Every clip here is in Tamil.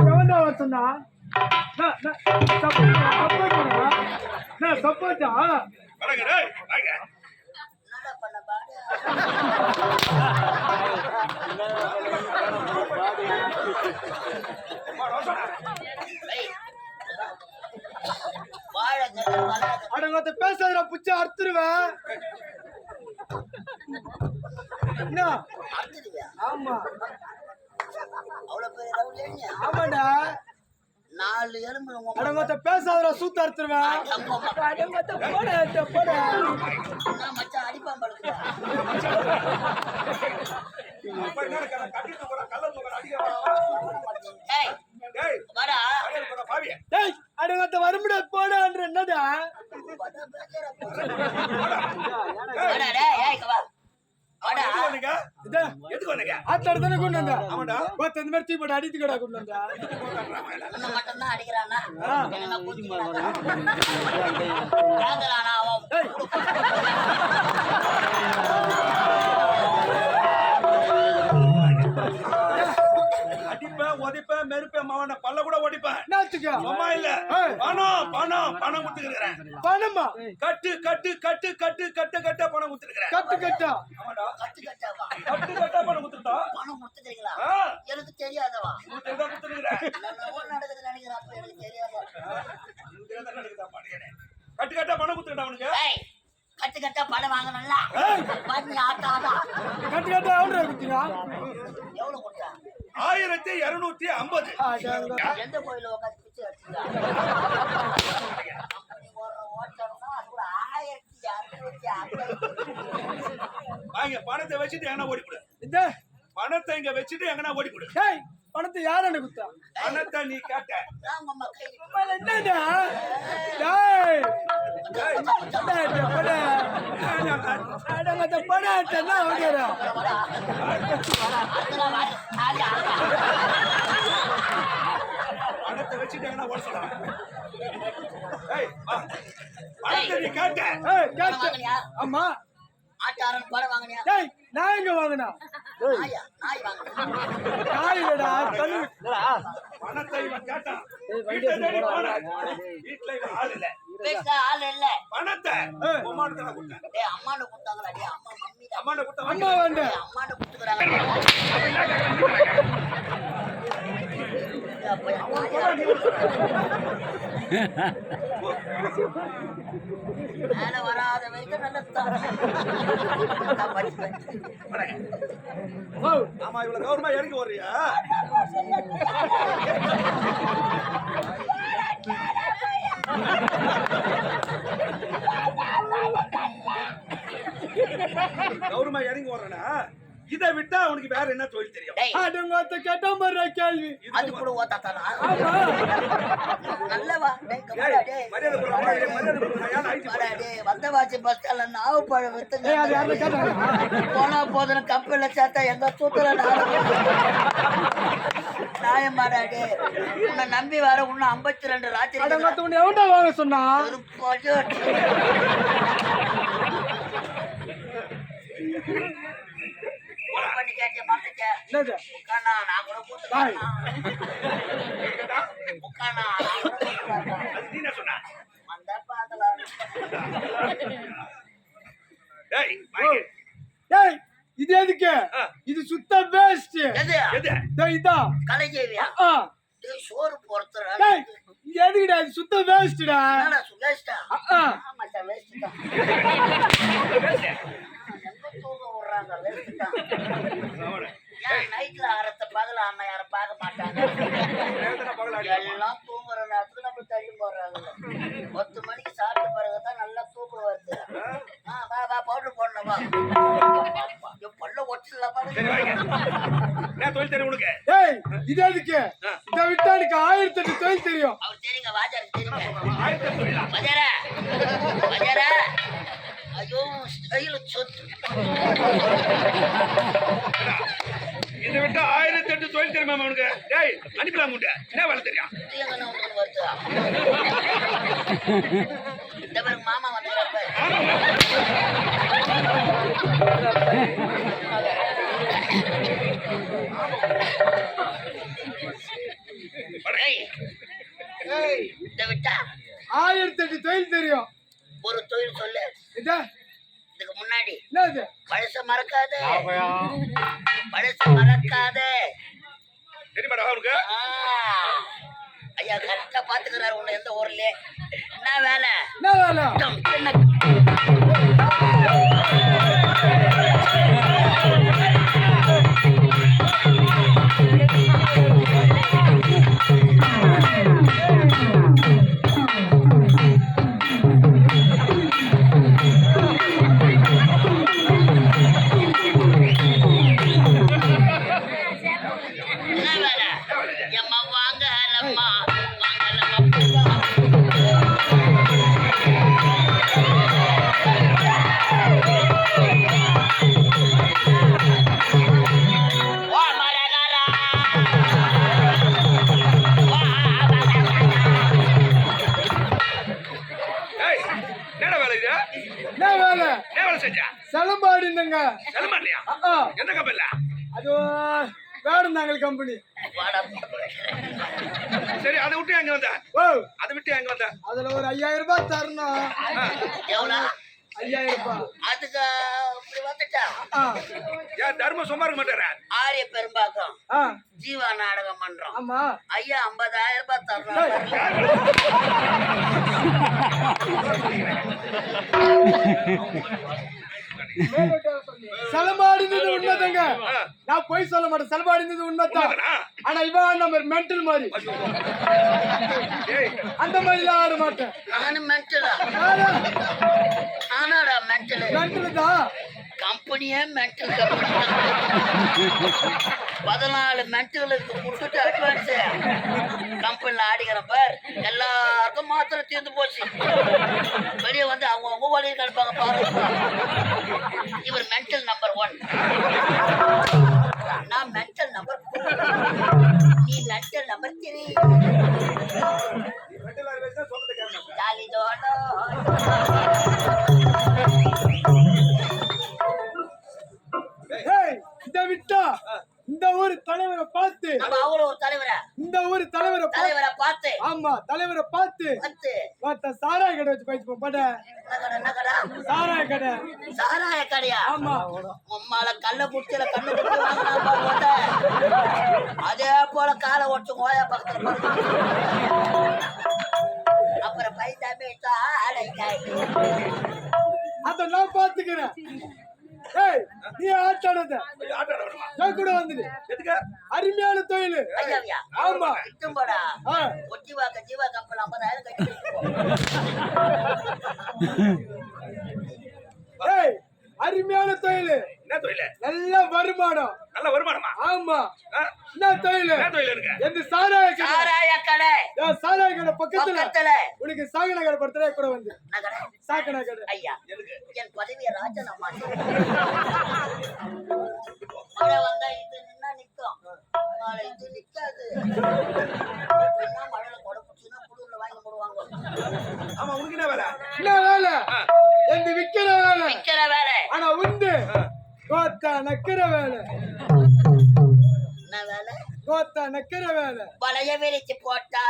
எவன்டா அவன் சொன்னா? நான், நான், பேசாத support பண்ணுடா. ஆமா அவ்வளவு பெரிய? ஆமாடா நாலு எலும்புல உங்க அட, ஒருத்த பேசாதடா, சூத்து அறுத்துருவேன். அம்மா அம்மா. அட, ஒருத்த போடா, போடா. மச்சான் அடிப்பான் படுக்குதா? அப்ப என்ன இருக்கா கட்டிட்டு போற கள்ள போற அடிக்க ஏய், டேய் வாடா. வாங்க போற பாவிய டேய், அட, ஒருத்த வருமுடா, போடான்ற என்னடா? வாடா, பேசுற போது. வாடா, டேய், ஏய், இங்க வா. வாடா. எதுக்கு வந்தீங்க இதா, எதுக்கு வந்தீங்க ஆத்தாடு தானே கொண்டு வந்தா? ஆமாடா. மாதிரி அடித்துக்கடா கொண்டு வந்தா. அடிக்கிறானா? கேக்குறானா அவன்? உதைப்பேன் மெருப்பேன் மாவன பல்ல கூட ஓடிப்பேன்? சும்மா இல்ல. பணம் பணம் பணம் கொடுத்துக்கிறேன் பணமா? கட்டு கட்டு கட்டு கட்டு கட்டு கட்ட பணம் கொடுத்துருக்கிறேன். கட்டு கட்டா? ஆமாடா. கட்டு கட்டாவா? கட்டு கட்டா பணம் கொடுத்துட்டா? பணம் கொடுத்துக்கிறீங்களா? எனக்கு தெரியாதவா? கொடுத்துருக்கிறேன்? நடக்குது நினைக்கிறேன் எனக்கு தெரியாதா கட்டு கட்டா பணம் கொடுத்துட்டா அவனுக்கு கட்டு கட்டா பணம் வாங்கணும்ல? பண்ணி ஆட்டாதா கட்டு கட்டா எவ்வளோ குத்திங்க? எவ்வளவு கொடுத்தா? ஆயிரத்தி இருநூத்தி ஐம்பது. எந்த கோயில வாங்க பணத்தை வச்சுட்டு எங்கன்னா ஓடிவிடு இந்த, பணத்தை இங்க வச்சுட்டு எங்கன்னா ஓடிவிடு டேய், பணத்தை யார் எனக்கு குத்தா? பணத்தை நீ கேட்ட உங்க அம்மா கை அம்மா, என்னடா? டேய், டேய், படா, இந்த படா. அடங்க, இந்த படா எடுத்தா ஓடிடுறா. வரா அதெல்லாம் வர ஆடி ஆடா பணத்தை வச்சுட்டு எங்கன்னா ஓட சொல்றான் ஏய், வா. பணத்தை நீ கேட்ட ஆமா ஆட்டாரன் பணம் வாங்கினியா டேய், நான் எங்க வாங்கினா நாயா நாய். வாங்கினியா காயிலடா தண்ணி பணத்தை இவன் கேட்டான். வீட்டுல இவன் ஆள் இல்ல. ஆள் இல்ல. பணத்தை கொடுத்தேன். டேய் அம்மாண்ட கொடுத்தாங்களா அம்மா மம்மி தான். அம்மாண்ட கொடுத்த அம்மா வந்து டேய், அம்மாண்ட கொடுத்துக்கறாங்க. வராத வரைக்கும் நல்லதுதான் நான் படிப்பேன். ஓ, ஆமா இவ்வளவு கௌரவமா இறங்கி வர்றியா கௌரவமா இறங்கி வர்றேனா இதை விட்டா அவனுக்கு வேற என்ன தொழில் தெரியும்? டேய். அடங்க, ஒருத்த கேட்டா பாருடா கேள்வி அது கூட நல்லவா? டேய் வந்தவாச்சி பஸ் ஸ்டாண்ட்ல நாவப்பழம் வித்துங்க? போனா போதும் கப்பல்ல சேர்த்தா எங்க தூத்துல நியாயமாடா டேய். உன்னை நம்பி வர இன்னும் ஐம்பத்தி ரெண்டு ராத்திரி எவன்டா வாங்க சொன்னா? பண்ணி. இது எதுக்கு. இது சுத்த வேஸ்ட் இதான் டேய் சோறு இது எதுக்குடா? இது சுத்த வேஸ்ட்டா ஆ ஆமாடா வேஸ்ட் தான். தூங்க விடுறாங்க வேஸ்ட் தான். நைட்ல அரைத்த பகல அண்ணன் யாரும் பார்க்க மாட்டாங்க. நேரத்துல பகலாடி எல்லாம் தூங்குற நேரத்துக்கு நம்ம தள்ளி போடுறாங்க. பத்து மணிக்கு சாப்பிட்ட பிறகுதான் நல்லா தூக்கம் வருது. ஆ, வா வா பவுடர் போடணும் பல்ல ஒட்டல சரி வாங்க. என்ன தொழில் தெரியும் உனக்கு? டேய் இது எதுக்கு? இதை விட்டா எனக்கு ஆயிரத்தி எட்டு தொழில் தெரியும். அவர் தெரியுங்க வாஜாருக்கு தெரியுங்க. வஜர வஜர ஐயோ சொத்து. இதை விட்டு ஆயிரத்தி எட்டு தொழில் தெரியுமா அவனுக்கு. டேய் அனுப்பலாம் உண்டு என்ன வேலை தெரியும்? மாமா ஆயிரத்தி எட்டு தொழில் தெரியும். ஒரு தொழில் சொல்லு. முன்னாடி. பழச மறக்காத. பழச மறக்காத. தெரியுமாடா அவனுக்கு ஆ. ஐயா கரெக்டா பாத்துக்கிறாரு உன்னை எந்த ஊர்ல என்ன வேலை? என்ன வேலை? செல்லுமா இல்லையா எந்த கம்பெனில அது வேடந்தாங்கல் கம்பெனி. வாடா சரி அதை விட்டு எங்க வந்த? ஓ. அதை விட்டு எங்க வந்த? அதுல ஒரு ஐயாயிரம் ரூபாய் தரணும். எவ்வளோ? ஐயாயிரம் ரூபாய். அதுக்கு தர்மம் சும்மா இருக்க மாட்டாரா? ஆரிய பெரும்பாக்கம். ஜீவா நாடகம் பண்றோம். ஆமா. ஐயா ஐம்பதாயிரம் ரூபாய் தரணும் செலம்பாடினது உண்மைதாங்க. நான் போய் சொல்ல மாட்டேன். செலம்பாடினது உண்மைதான்? ஆனா இவன் நம்ம மென்டல் மாதிரி. அந்த மாதிரிலாம் ஆட மாட்டேன். மென்டலு? மென்டல்? தான் கம்பெனியே மென்டல் கம்பெனி பதினாலு மென்டலுக்கு கொடுத்துட்டு அட்வான்ஸ் கம்பெனியில் ஆடிக்கிற பார். எல்லாருக்கும் மாத்திரை தீர்ந்து போச்சு. வெளியே வந்து அவங்க அவங்க வழியில் கிடப்பாங்க பாருங்க. இவர் மென்டல் நம்பர் ஒன் நான் மென்டல் நம்பர் நீ மென்டல் நம்பர் த்ரீ ஆமா தலைவரை பார்த்து பார்த்து. சாராய கடை வச்சு போயிட்டு போட சாராய கடை. சாராய கடையா? ஆமா. உம்மால கல்ல குடிச்சல கண்ணு போட்ட. அதே போல காலை ஒட்டு ஓயா பக்கத்துல. அப்புறம் பைசாமே ஆளை அத நான் பாத்துக்கிறேன் ஏய் நீ ஆட்டானத நான் கூட எதுக்கு? அருமையான தொழில். ஆமா. இட்டும் போடா ஆ, ஒட்டி வாக்க ஜீவா கம்பெனி ஐம்பதாயிரம் கட்டி ஏய் அருமையான தொழில். என்ன தொழில்? நல்ல வருமானம். நல்ல வருமானமா? ஆமா? என்ன தொழில்? என்ன தொழில் இருக்கு? எந்த சாராய கடை? சாராய கடை. சாராய கடை பக்கத்துல. பக்கத்துல. உனக்கு சாகன கடை படுத்துறா கூட வந்து. என்ன கடை. ஐயா. எதுக்கு? என் பதவியை ராஜன் மழை வந்தா இது நின்னா நிக்கும். மழை இது நிக்காது. என்ன மழையில கொடை பிடிச்சுன்னா குளிர்ல வாங்கி போடுவாங்க. ஆமா உனக்கு என்ன வேலை? என்ன வேலை? நக்கிற வேலை. கோத்தா நக்கிற வேலை. வளைய விரிச்சு போட்டா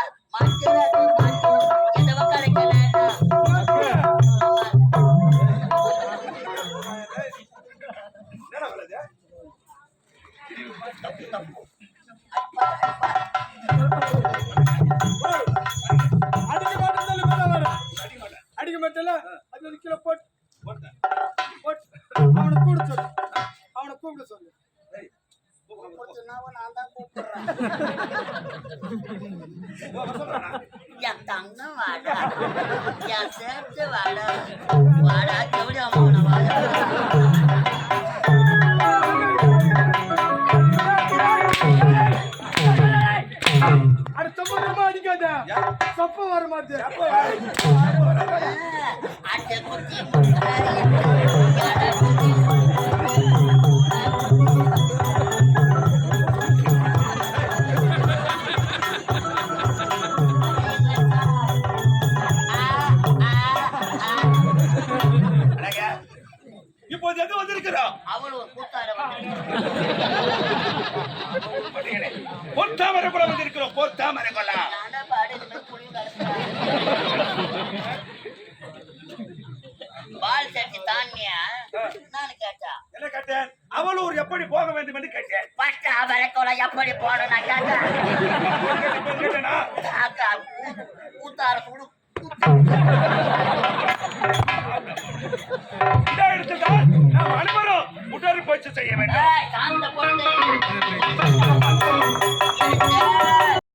என் தங்கம் வாடா என் சேர்த்து வாடா வாடா எப்படி அம்மா வாடா அட வர மாட்டேன் அட்டை இருக்கிறான் பொத்தாமரை வந்திருக்கிறோம். பொத்தாமரை குளம் பால் நான் கேட்டேன். என்ன கேட்டேன்? அவளூர் எப்படி போக வேண்டும் என்று கேட்டேன். பஸ்ட் அவரை கொலை எப்படி போகணும் நான் கேட்டேன். கூத்தார முயற்சி செய்ய வேண்டும்.